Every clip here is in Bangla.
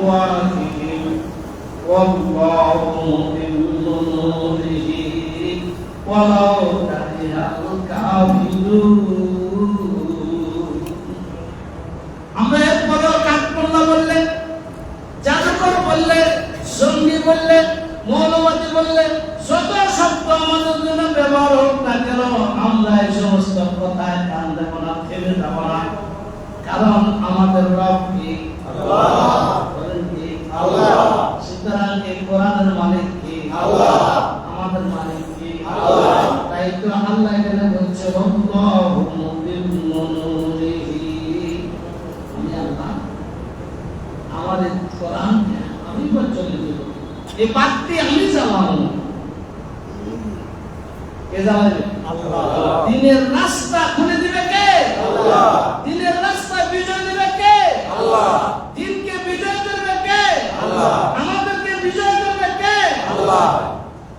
أفواههم والله متم نوره ولو كره الكافرون আমরা এরপরেও কাঠপল্লা বললে জাদুকর বললে সঙ্গী বললে মৌলবাদী বললে যত শব্দ আমাদের জন্য ব্যবহার হোক না কেন আমরা এই সমস্ত কথায় কান দেব না থেমে যাব না কারণ আমাদের রব এই বাক্যে আমি চালাবো না কে চালাবে দিনের রাস্তা খুলে দিবে কে? দিনের রাস্তা বিজয় দিবে কে? দিনকে বিজয় করবে কে? আমাদেরকে বিজয় করবে কে?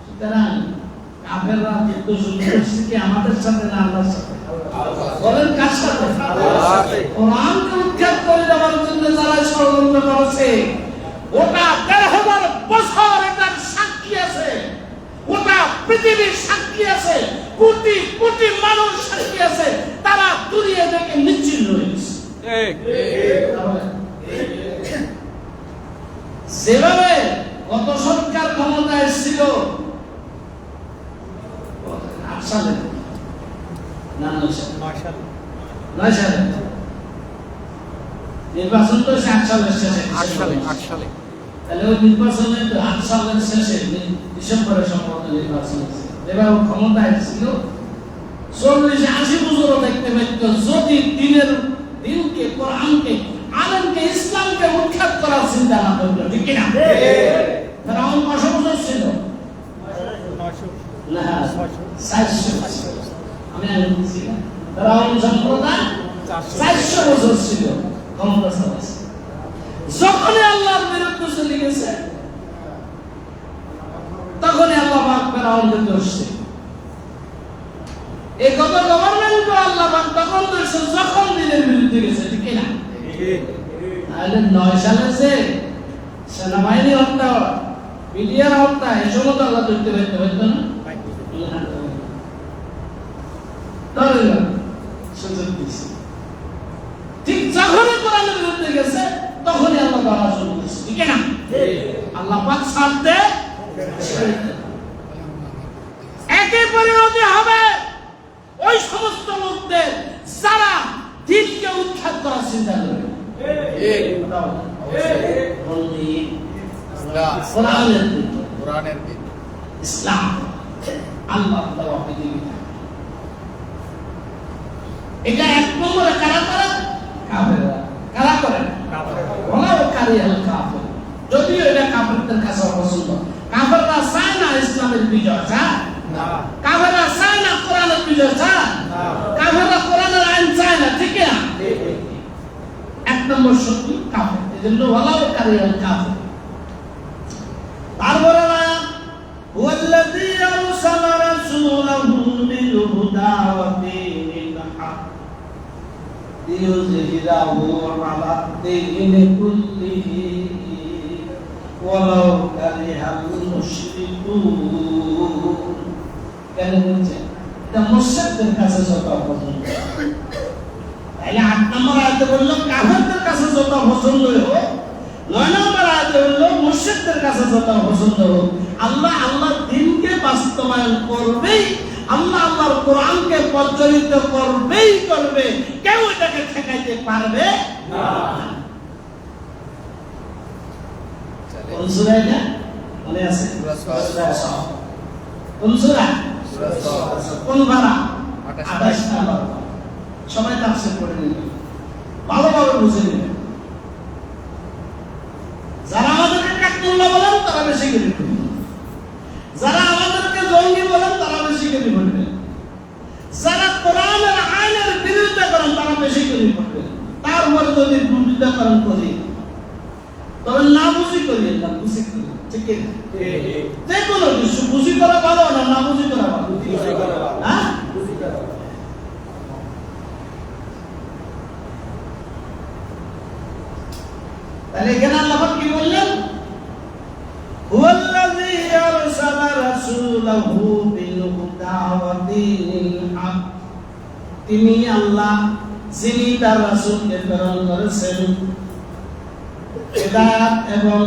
সুতরাং কাফেররা আমাদের সাথে না আল্লাহর সাথে? বলেন কার সাথে? কোরআনকে উৎখাত করে দেওয়ার জন্য যারা ষড়যন্ত্র করেছে ওটা হাজার বছর এটার সাক্ষী আছে। ওটা পৃথিবীর সাক্ষী আছে। কোটি কোটি মানুষ সাক্ষী আছে। তারা দুনিয়া থেকে নিশ্চিন্ন হয়েছে। যেভাবে গত সরকার ক্ষমতায় ছিল আট সালে। না নয় সালে। নয় সালে। নির্বাচন তো আট শেষে। আট সালে আট সালে। তাহলে ওই নির্বাচনে আট সালের শেষে ডিসেম্বরে সম্ভবত নির্বাচন। এবার ক্ষমতায় ছিল চল্লিশ আশি বছরও দেখতে পাইত যদি দিনের দিনকে কোরআনকে আলমকে ইসলামকে উৎখাত করার চিন্তা না করল ঠিক কিনা? তারা আমার কত বছর ছিল। আমি না। তারা সম্প্রদায় চারশো বছর ছিল ক্ষমতা চালাচ্ছে যখনই আল্লাহর বিরুদ্ধে চলে গেছে, তখনই আল্লাহ পাক ফেরাউনকে দিল। এই কত গভর্নমেন্ট আল্লাহ পাক তখন দোষ যখন দিনের বিরুদ্ধে গেছে, ঠিক না তাহলে নয় সালে যে সেনাবাহিনী হত্যা, মিডিয়ার হত্যা এই সময় তো আল্লাহ ধরতে পারতে পারতো না। ধরে না সুযোগ দিচ্ছে ঠিক যখনই কোরআনের বিরুদ্ধে গেছে তখনই আল্লাহ ধরা শুরু করেছে ঠিক না আল্লাহ পাক ছাড়তে একই পরিণতি হবে। ওই সমস্ত লোকদের যারা দিনকে উৎখাত করার চিন্তা করবে কোরআনের দিন, কোরআনের দিন। ইসলাম। আল্লাহ দেওয়া পৃথিবীতে এটা এক নম্বরে কারা করে কারা করে ওলাও কারিয়াল কাফের যদিও এটা কাফেরদের কাছে অপছন্দ কাফেররা চায় না ইসলামের বিজয় চায় কাফেররা চায় না কোরআনের বিজয় চায় কাফেররা কোরআনের আইন চায় না ঠিক না এক নম্বর শক্তি কাফের এই জন্য ওলাও কারিয়াল কাফের তারপরে আয়াত هو الذي أرسل رسوله بالهدى ودين الحق ليظهره على الدين كله ولو كره المشركون কেন বলছে এটা মুশরিকদের কাছে যত পছন্দ তাইলে আট নম্বর আয়াতে বললো কাফেরদের কাছে যত পছন্দ হোক নয় নম্বর আয়াতে বললো মুশরিকদের কাছে যত পছন্দ হোক আল্লাহ আল্লাহর দিনকে বাস্তবায়ন করবেই আল্লাহ আল্লাহর কোরআনকে প্রচলিত করবেই করবে কেউ এটাকে ঠেকাইতে পারবে না কোন সবাই বুঝে যারা আমাদেরকে বলেন, তারা বেশি যারা আমাদেরকে বলেন, তারা বেশি যারা বিরোধিতা করেন, তারা বেশি করবেন তারপরে যদি বিরোধিতাকরণ করি তবে না বুঝি করি না বুঝি করি ঠিক কি যে কোনো কিছু বুঝি করা ভালো না না বুঝি করা ভালো। হ্যাঁ? তাহলে এখানে আল্লাহ কি বললেন? হুয়াল্লাযী আরসালা রাসূলাহু বিল হুদা ওয়া দীনিল হক তিনি আল্লাহ যিনি তার রাসূলকে প্রেরণ করেছেন এবং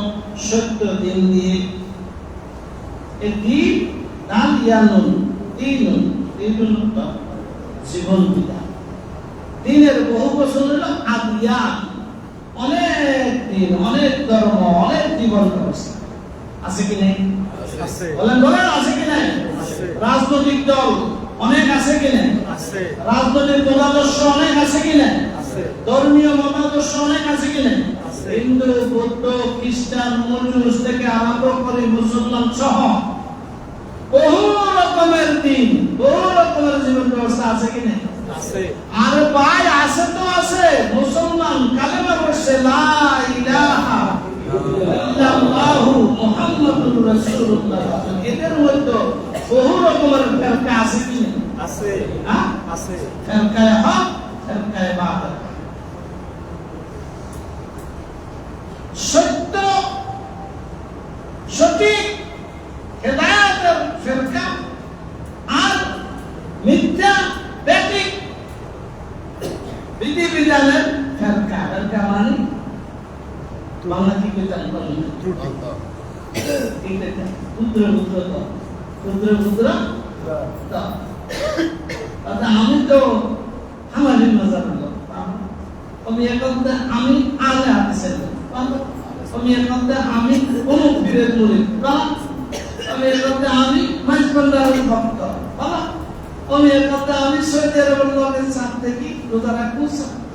সত্য দিন দিয়ে। এটি দান ইয়ানুন দিনুন দিনুন জীবন বিধান। দিনের বহু বছর হলো আদিয়ান অনেক দিন অনেক ধর্ম অনেক জীবন ব্যবস্থা। আছে কি নেই? বলেন বলেন আছে কি নাই। রাজনৈতিক দল অনেক আছে কি নাই? আছে। রাজনৈতিক মতাদর্শ অনেক আছে কি নাই? আছে। ধর্মীয় মতাদর্শ অনেক আছে কি নাই। হিন্দু বৌদ্ধ খ্রিস্টান মজুস থেকে আরম্ভ করে মুসলমান সহ বহু রকমের দিন বহু রকমের জীবন ব্যবস্থা আছে কি নাই? আর ভাই আছে তো আছে। মুসলমান কালেমা পড়ছে লা ইলাহা ইল্লাল্লাহু মুহাম্মাদুর রাসূলুল্লাহ। এদের মধ্যে বহু রকমের ফেরকা আছে কি না আছে। হ্যাঁ? আছে। ফেরকায়ে হক বাতিল। সত্য সঠিক হেদায়েতের ফেরকা আর মিথ্যা ব্যাটিক বিধিবিধানের ফেরকা ফেরকা মানে বাংলা কি কইতাম বলেন ত্রুটি এইটা ক্ষুদ্র ক্ষুদ্র তো ক্ষুদ্র ক্ষুদ্র তো তাতে আমি তো আমাদের মজার লোক আমি এখন আমি আলে হাদিসের লোক আমি এখন আমি অমুক বীরের মুড়ি আমি এখন আমি মাঝবন্দারের ভক্ত বাবা আমি এখন আমি সৌদি আরবের লোকের সাথ থেকে রোজা রাখব ওই দিনের আমি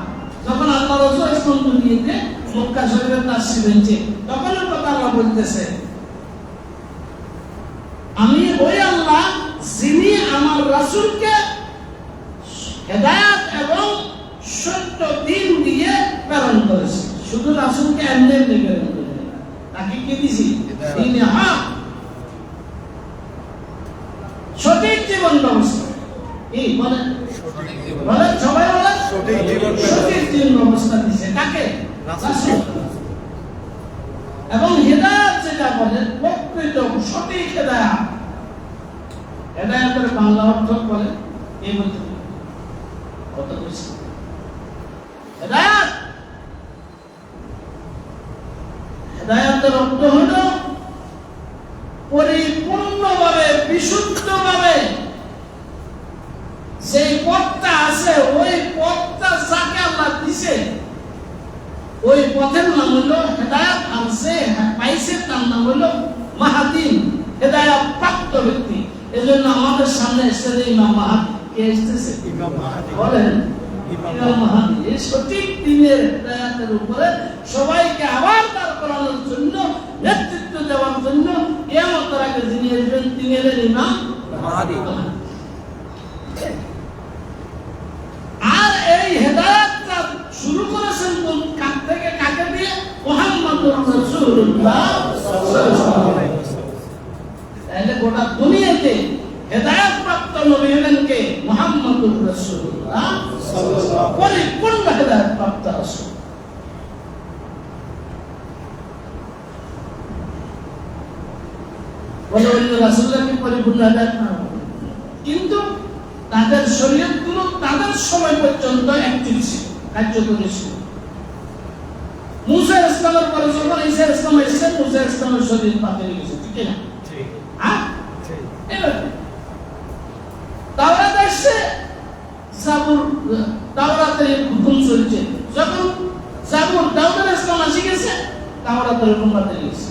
যখন আল্লাহ রসুল ইসলাম দুনিয়াতে মক্কা শরীফের তার শিবেছে তখনের কথা আল্লাহ বলতেছে আমি ওই আল্লাহ যিনি আমার রাসূলকে হেদায়াত এবং সত্য দিন দিয়ে প্রেরণ করেছে। শুধু রাসূলকে এমনি এমনি প্রেরণ করে তাকে কি দিছি। দিনে হক সঠিক জীবন ব্যবস্থা। জীবন বলেন সবাই বলেন। সঠিক জীবন ব্যবস্থা। জীবন ব্যবস্থা দিছে, কাকে। এবং হেদায়াত যেটা বলে, প্রকৃত সঠিক হেদায়াত হেদায়াতের বাংলা অর্থ বলে, এই বলতে পারি। কত বেশি হেদায়াত হেদায়াতের অর্থ হলো পরিপূর্ণভাবে বিশুদ্ধভাবে সেই পথটা আছে ওই পথটা যাকে আল্লাহ দিছে ওই পথের নাম হলো হেদায়াত আর পাইছে তার নাম হলো মাহাদিন হেদায়াত প্রাপ্ত ব্যক্তি। এজন্য আমাদের সামনে এসেছে ইমাম মাহাদি কে এসেছে? ইমাম মাহাদি। বলেন ইমাম ইমাম মাহাদি এই সঠিক দিনের হেদায়াতের উপরে সবাইকে আবার তার করানোর জন্য নেতৃত্ব দেওয়ার জন্য কিয়ামতের আগে যিনি আসবেন তিনি হলেন ইমাম মাহাদি। আর এই হেদায়াতটা শুরু করেছেন কোন থেকে কাকে দিয়ে? রাসূলুল্লাহ তাহলে গোটা দুনিয়াতে প্রাপ্ত নবী হলেন কে? রাসূলুল্লাহ পরিপূর্ণ প্রাপ্ত রাসূল। কিন্তু তাদের শরীয়তগুলো তাদের সময় পর্যন্ত অ্যাক্টিভ ছিল, কার্যকরী ছিল। মুসা ইসলামের পরে যখন ঈসা ইসলাম এসেছেন মুসা ইসলামের শরীর হয়ে গেছে ঠিক না? হ্যাঁ? ঠিক। এভাবে তাওরাত আসছে জাবুর তাওরাতের হুকুম চলছে যখন জাবুর দাউদ ইসলাম আসি গেছে তাওরাতের হুকুম বাতিল গেছে।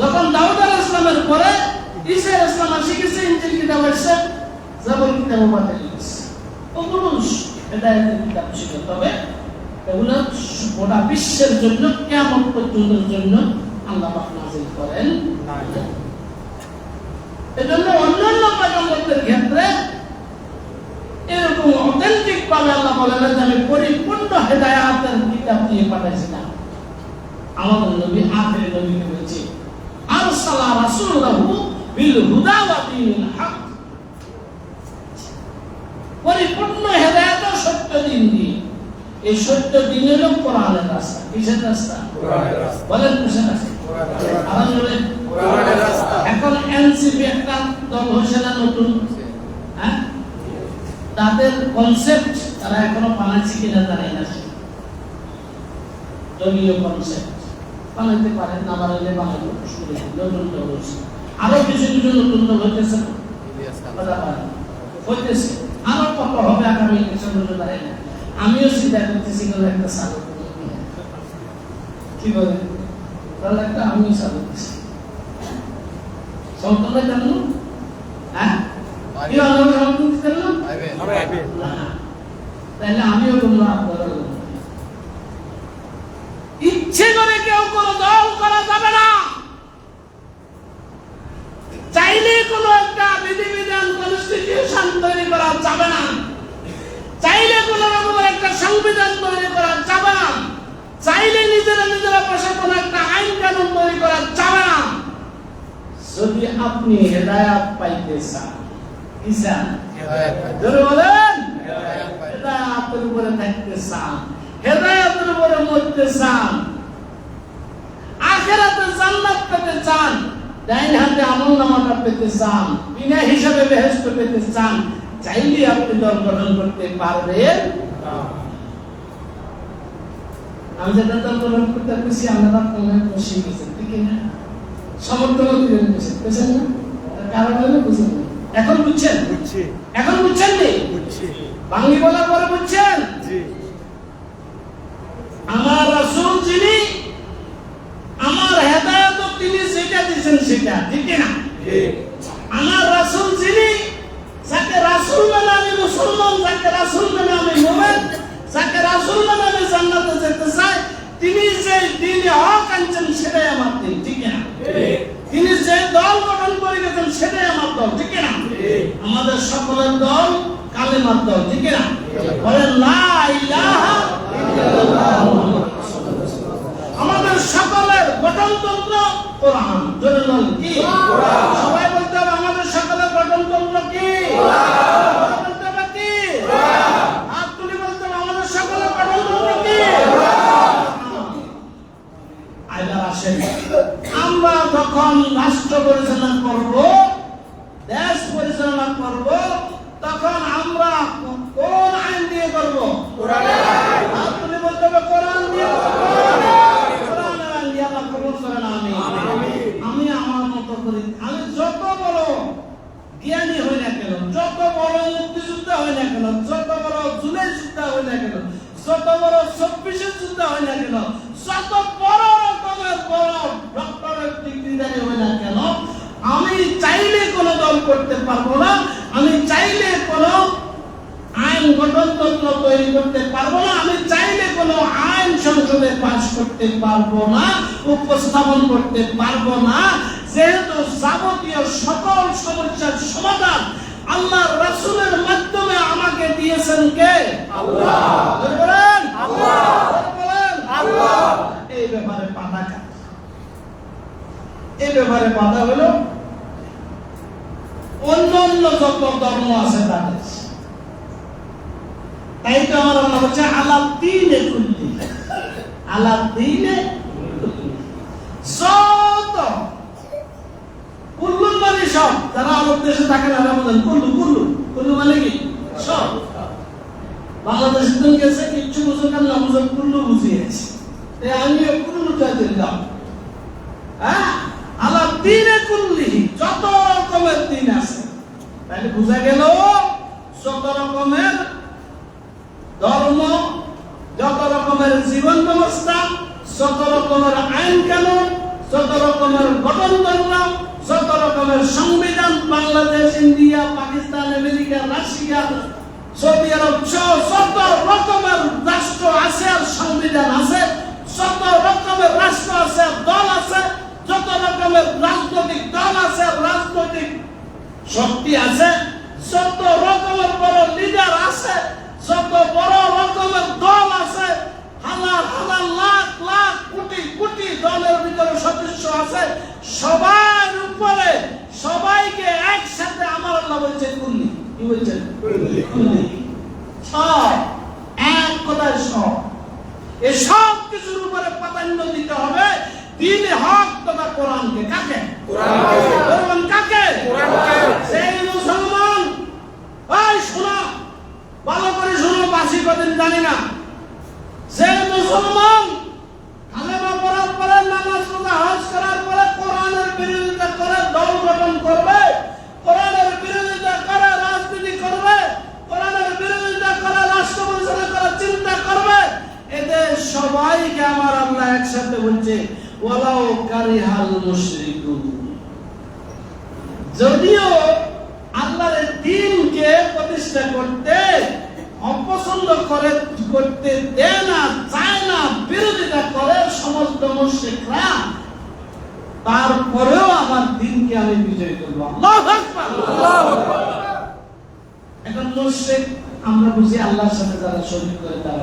যখন দাউদ ইসলামের পরে ঈসা ইসলাম আসি গেছে ইনজিল কিতাব আসছে জাবুর কিতাব বাতিল গেছে। ওগুলো হেদায়েতের কিতাব ছিল। তবে এগুলো গোটা বিশ্বের জন্য কেমন পর্যন্তের জন্য আল্লাহ নাজিল করেন? এজন্য অন্যান্য পয়গম্বরদের ক্ষেত্রে এরকম অথেন্টিক ভাবে আল্লাহ বলেন যে আমি পরিপূর্ণ হেদায়াতের কিতাব দিয়ে পাঠাইছিলাম। আমাদের নবী আখের নবীকে বলছে আরসালা রাসূলাহু বিল হুদা ওয়া দীনিল হক। পরিপূর্ণ হেদায়েত সত্য দিন দিয়ে। এই সত্য দিন হলো কোরআনের রাস্তা কিসের রাস্তা? বলেন কিসের রাস্তা? কোরআনের রাস্তা। আরও জোরে। কোরআনের রাস্তা। এখন এনসিপি একটা দল হয়েছে না নতুন? হ্যাঁ? তাদের কনসেপ্ট তারা এখনও বানাচ্ছে কিনা জানাই না। দলীয় কনসেপ্ট বানাইতে পারেন না বানাইলে বানাইতে নতুন দল হয়েছে। আরও কিছু কিছু নতুন দল হইতেছে। হইতেছে। আরও কত হবে আগামী ইলেকশন হতে পারে না। আমিও চিন্তা করতেছি কোনো একটা সালু কি বলে তাহলে একটা আমিও সালু দিচ্ছি সম্পূর্ণ জানো হ্যাঁ? তাহলে আমিও তোমরা ইচ্ছে করে কেউ কোনো দল করা যাবে না চাইলে কোনো একটা বিধিবিধান কনস্টিটিউশন তৈরি করা যাবে না চাইলে কোনো রকমের একটা সংবিধান তৈরি করা যাবে না চাইলে নিজেরা নিজেরা প্রশাসন একটা আইন কানুন তৈরি করা যাবে না। যদি আপনি হেদায়াত পাইতে চান কি চান? জোরে বলেন। হেদায়াতের উপরে থাকতে চান হেদায়াতের উপরে মরতে চান আখেরাতে জান্নাত পেতে চান ডাইন হাতে আমল নামাটা পেতে চান বিনা হিসাবে বেহেস্ত পেতে চান চাইলে আপনি দল গঠন করতে পারবেন আমি দল গঠন করতে খুশি আপনারা কমে বসে গেছেন ঠিক না সমর্থন দিলেন বুঝছেন বুঝছেন না? কারণ হলো বুঝেন এখন বুঝছেন? বুঝছি। এখন বুঝছেন নি? বুঝছি। বাঙালি বলার পরে বুঝছেন? আমার রাসূল যিনি আমার হেদায়েত তিনি যেটা দিয়েছেন সেটা ঠিক না আমার রাসূল যিনি যাকে রাসূল মানে আমি মুসলমান যাকে রাসূল মানে আমি মুমিন যাকে রাসূল মানে আমি জান্নাতে যেতে চাই তিনি যে দিনে হক আনছেন সেটাই আমার দিন ঠিক না? তিনি যে দল গঠন করে গেছেন সেটাই আমার দল, ঠিক না? আমাদের সকলের দল কালেমার দল, ঠিক না? বলেন, লা ইলাহা আমাদের সকলের গঠনতন্ত্র কোরআন, জোরে কি? সবাই বলতে হবে, আমাদের সকলের গঠনতন্ত্র কি? সবাই বলতে হবে কি হাত তুলে বলতে হবে আমাদের সকলের গঠনতন্ত্র কি আইবার আসেন আমরা যখন রাষ্ট্র পরিচালনা করব দেশ পরিচালনা করব তখন আমরা কোন আইন দিয়ে করব হাত তুলে বলতে হবে কোরআন দিয়ে করব কোরআনের আইন দিয়ে আল্লাহ কবুল করেন আমিন আমি আমার মতো করি আমি যত বড় জ্ঞানী হই না কেন যত বড় মুক্তিযোদ্ধা হই না কেন যত বড় জুলাই যোদ্ধা হই না কেন যত বড় চব্বিশের যোদ্ধা হই না কেন যত বড় রকমের বড় ডক্টরের ডিগ্রিধারী হই না কেন আমি চাইলে কোনো দল করতে পারব না আমি চাইলে কোনো আইন গঠনতন্ত্র তৈরি করতে পারব না আমি চাইলে কোনো আইন সংসদে পাশ করতে পারব না উপস্থাপন করতে পারব না যেহেতু যাবতীয় সকল সমস্যার সমাধান আল্লাহ রাসূলের মাধ্যমে আমাকে দিয়েছেন কে? এই ব্যাপারে বাধা এই ব্যাপারে বাধা হলো অন্য অন্য যত ধর্ম আছে তাদের। তাই তো আমার আল্লাহ বলছে আল্লাহ দিনে কুল্লি। আল্লাহ দিনে। যত কুল্লুর মানে সব। যারা আমার দেশে থাকে তারা বলেন, কুল্লু কুল্লু। কুল্লু মানে কি? সব। বাংলাদেশ দিন গেছে, কিচ্ছু বুঝে কেন না কুল্লু বুঝিয়েছে। তাই আমিও কুল্লুটা দিলাম হ্যাঁ? আল্লাহ দিনে কুল্লি যত রকমের দিন আছে। তাহলে বোঝা গেল, যত রকমের ধর্ম, যত রকমের জীবন ব্যবস্থা, যত রকমের আইন কানুন যত রকমের গঠনতন্ত্র যত রকমের সংবিধান, Bangladesh, India, Pakistan, America, Russia, Saudi Arab সহ যত রকমের রাষ্ট্র আছে আর সংবিধান আছে, যত রকমের রাষ্ট্র আছে আর দল আছে, যত রকমের রাজনৈতিক দল আছে আর রাজনৈতিক শক্তি আছে, যত রকমের বড় লিডার আছে, যত বড় রকমের দল আছে হাজার হাজার লাখ লাখ, কোটি কোটি দলের ভিতরে সদস্য আছে সবার উপরে সবাইকে একসাথে আমার আল্লাহ বলছেন কুল্লি কি বলছেন? কুল্লি সব এক কথায় সব। এ সব কিছুর উপরে প্রাধান্য দিতে হবে। দিন হক তথা কোরআনকে কাকে। কোরআন কাকে। সেই মুসলমান। এই শোনো ভালো করে শোনো বাসি কদিন জানি না। যে মুসলমান কালেমা পড়ার পরে নামাজ রোজা হজ করার পরে দল গঠন করবে, কোরআনের বিরোধিতা করে, রাজনীতি করবে, কোরআনের বিরোধিতা করে, রাষ্ট্র পরিচালনা চিন্তা করবে। এদের সবাইকে আমার আল্লাহ একসাথে বলছে ওয়ালাও কারিহাল মুশরিকুন। যদিও আল্লাহর দিনকে প্রতিষ্ঠা করতে, অপছন্দ করে, করতে দেয় না, চায় না, বিরোধিতা করে সমস্ত মুশরিকরা তারপরেও আমার দিনকে আমি বিজয় করব। এখন মুশরিক আমরা বুঝি আল্লাহর সাথে যারা শরীক করে তারা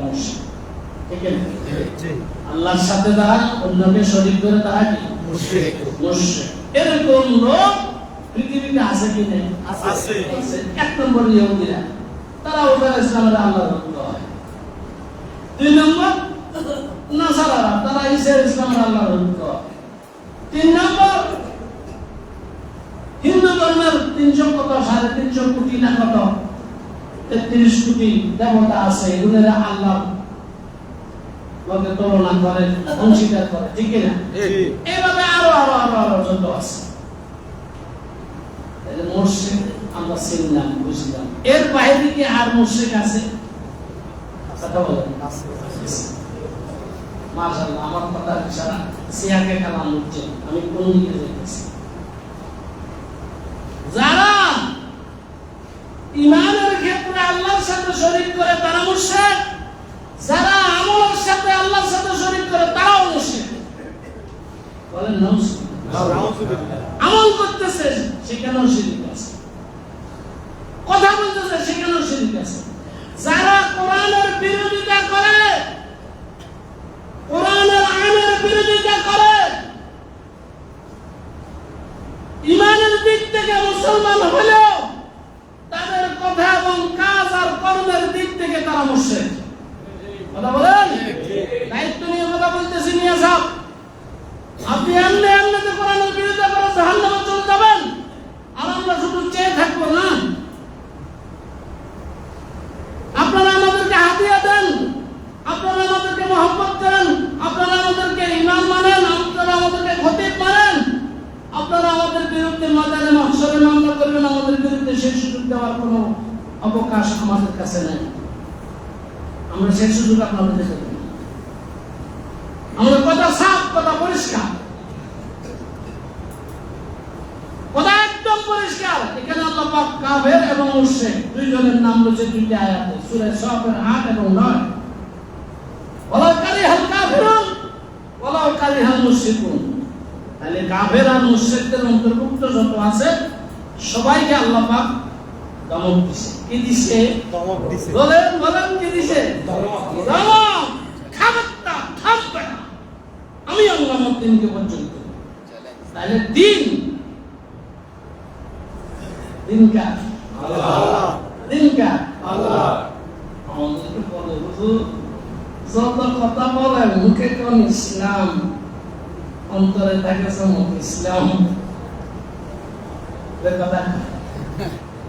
ঠিক আছে? আল্লাহর সাথে যারা অন্যকে শরীক করে তারা কি? এরকম লোক পৃথিবীতে আছে কি নেই? আছে। এক নম্বর ইহুদিরা। তারা ওদের ইসলামের আল্লাহর ভক্ত হয়। দুই নম্বর নাসারারা। তারা ঈসা ইসলামের আল্লাহর ভক্ত হয়। তিন নম্বর। হিন্দু ধর্মের তিনশো কত সাড়ে তিনশো কোটি না কত? তেত্রিশ কোটি দেবতা আছে এগুলোরা আল্লাহ তুলনা করে অংশীদার করে ঠিক না? জি। এইভাবে আরও আরও আরও আরও যত আছে। মুর্শিদ আমরা চিনলাম বুঝলাম। এর বাইরে কি আর মুর্শিদ আছে? কথা বলেন। মাশাআল্লাহ আমার কথা সারা সিয়াকে কালাম হচ্ছে আমি কোন দিকে যারা ইমানের ক্ষেত্রে আল্লাহর সাথে শরীক করে তারা মুর্শিদ যারা আমলের সাথে আল্লাহর সাথে শরীক করে তারাও মুর্শিদ বলেন আমল করতেছে সেখানেও শিরিক আছে। কথা বলতেছে সেখানেও শিরিক আছে যারা কোরআনের বিরোধিতা করে কোরআনের আইনের বিরোধিতা করে ইমানের দিক থেকে মুসলমান হলেও তাদের কথা এবং কাজ আর কর্মের দিক থেকে তারা মুশরিক কথা বলেন দায়িত্ব নিয়ে কথা বলতেছি নিয়ে সব আপনি এমনি এমনিতে কোরআনের বিরুদ্ধে করে জাহান্নামে চলে যাবেন আর আমরা শুধু চেয়ে না আপনারা আমাদেরকে হাতিয়া দেন। আপনারা আমাদেরকে মহব্বত করেন। আপনারা আমাদেরকে মানেন। আপনারা আমাদেরকে খতিব মানেন আপনারা আমাদের বিরুদ্ধে মাদারে মহসরে মামলা করবেন। আমাদের বিরুদ্ধে সেই সুযোগ দেওয়ার কোনো অবকাশ আমাদের কাছে নেই। আমরা সেই সুযোগ আপনাদের দেব না। আমাদের কথা সাফ কথা পরিষ্কার কথা একদম পরিষ্কার এখানে কাফের এবং মুশরিক দুইজনের নাম রয়েছে দুইটা আয়াতে সূরা সাফের 8 এবং 9 ওয়ালাউ কারিহাল কাফিরুন ওয়ালাউ কারিহাল মুশরিকুন। তাহলে কাফের আর মুশরিকদের অন্তর্ভুক্ত যত আছে সবাইকে আল্লাহ পাক দমক দিছে। কি দিছে? ধমক দিছে। বলেন বলেন কি দিছে? খাবারটা থামবে আমি আল্লাহ দিনকে পর্যন্ত তাহলে দিন দিন কার আল্লাহ। দিন কার আল্লাহ। আমাদেরকে বলে হুজুর যত কথা বলেন মুখে কোন ইসলাম অন্তরে থাকে সমুখ ইসলাম। কথা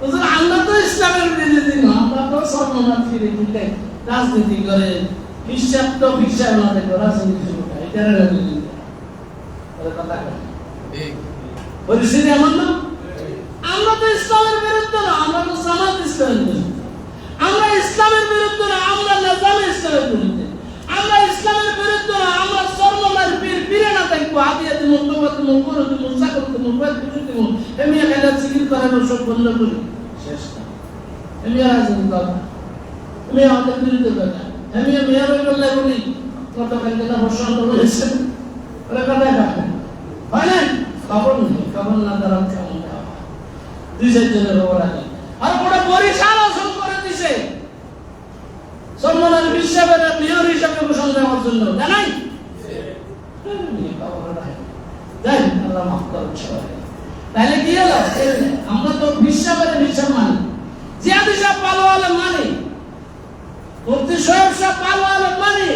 হুজুর আমরা তো ইসলামের বিরোধী না আমরা তো সর্বনাথ ফিরে রাজনীতি করে হিসাব তো হিসাব না দেখো রাজনীতি শুরু করে এটা রাজনীতি কথা পরিস্থিতি এমন না? আমরা তো ইসলামের বিরুদ্ধে না আমরা তো জামাত ইসলামের বিরুদ্ধে। আমরা ইসলামের বিরুদ্ধে না আমরা নাজামে ইসলামের বিরুদ্ধে। আমরা ইসলামের বিরুদ্ধে না আমরা সর্বনার পীর পীরে না থাকব। হাতিয়া দিব তোবা দিব করো দিব চাকর দিব বয়স কিছু দিব এমনি খেলা সিকির করে সব বন্ধ করি। শেষ না। এমনি রাজনীতি কথা তুমি আমাদের বিরুদ্ধে কথা আমি মেয়র করলে বলি গতকাল যেটা বসন্ত বলেছেন ওরা কথা কাটে হয় না খবর নেই খবর না খাওয়া দুই চারজনের আর ওটা বরিশাল আসন করে দিছে। সম্মানের হিসাবে মেয়র হিসাবে ঘোষণা দেওয়ার জন্য। জানাই যাই আল্লাহ মাফ করুন তাহলে কি হলো? আমরা তো বিশ্বাসের বিশ্বাস মানি জিয়াদ সাহেব, পালোয়ালে মানি। মুফতি সোহেব সাহেব, পালোয়ালে মানি।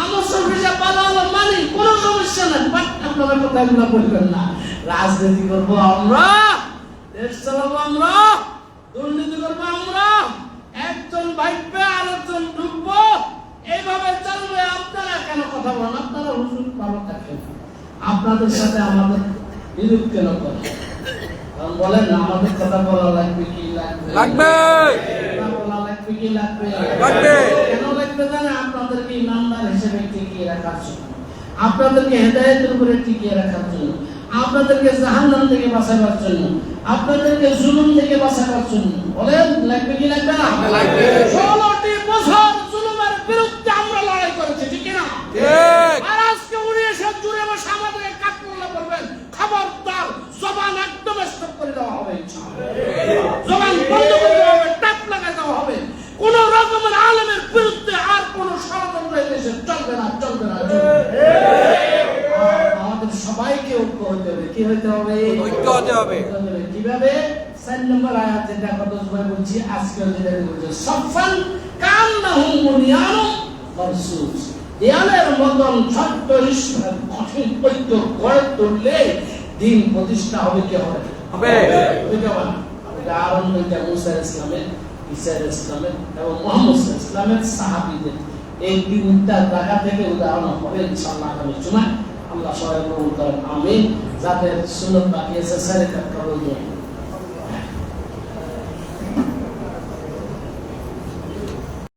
আমর শফি সাহেব, পালোয়ালে মানি। কোনো সমস্যা নাই। বাট আপনারা কথাগুলো না? রাজনীতি করব আমরা। দেশ চালাবো আমরা দুর্নীতি করব আমরা। একজন ভাইবে আরেকজন ঢুকবো। এইভাবে চলবে আপনারা কেন কথা বলেন? আপনারা হুজুর ভালো থাকেন। আপনাদের সাথে আমাদের বিরোধ কেন করে বলেন না আমাদের কথা বলা লাগবে কি লাগবে? লাগবে। কথা বলা লাগবে কি লাগবে? লাগবে। কেন লাগবে জানে আপনাদেরকে ইমানদার হিসেবে টিকিয়ে রাখার জন্য। আপনাদেরকে হেদায়েতের উপরে টিকিয়ে রাখার জন্য। আপনাদেরকে জাহান্নাম থেকে বাঁচাবার জন্য আপনাদেরকে জুলুম থেকে বাঁচাবার জন্য। বলেন লাগবে কি লাগবে না? লাগবে। বছর জুলুমের বিরুদ্ধে আমরা লড়াই করেছি ঠিক না ঠিক। আর আজকে উনি এসে জুড়ে বসে আমাদেরকে করবেন খবরদার জবান একদম স্টপ করে দেওয়া হবে। জবান বন্ধ করে দেওয়া হবে টাপ লাগাই দেওয়া হবে। কোন রকমের আলেমের বিরুদ্ধে আর কোন ষড়যন্ত্র এই দেশে চলবে না চলবে না চলবে না। আর আমাদের সবাইকে ঐক্য হতে হবে কি হতে হবে ঐক্য হতে হবে। ঐক্য হতে হবে। কীভাবে চার নম্বর আয়াত যেটা কত সময় বলছি আজকে যেটা বলছি সফান কান্নাহুম বুনিয়ানুম মারসুস দেয়ালের মতন ছোট্ট ঈশ্বর কঠিন ঐক্য গড়ে তুললে দিন প্রতিষ্ঠা হবে কি হবে হবে। হবে কি হবে না? এটা আরম্ভ এটা মুসা ইসলামের ঈসা ইসলামের এবং মোহাম্মদ ইসলামের সাহাবীদের এই তিনটা জায়গা থেকে উদাহরণ হবে ইনশাআল্লাহ আগামী জুমায় আল্লাহ সবাই কবুল করেন। আমি যাদের সুন্দর বাকি আছে সারে কাজ করুন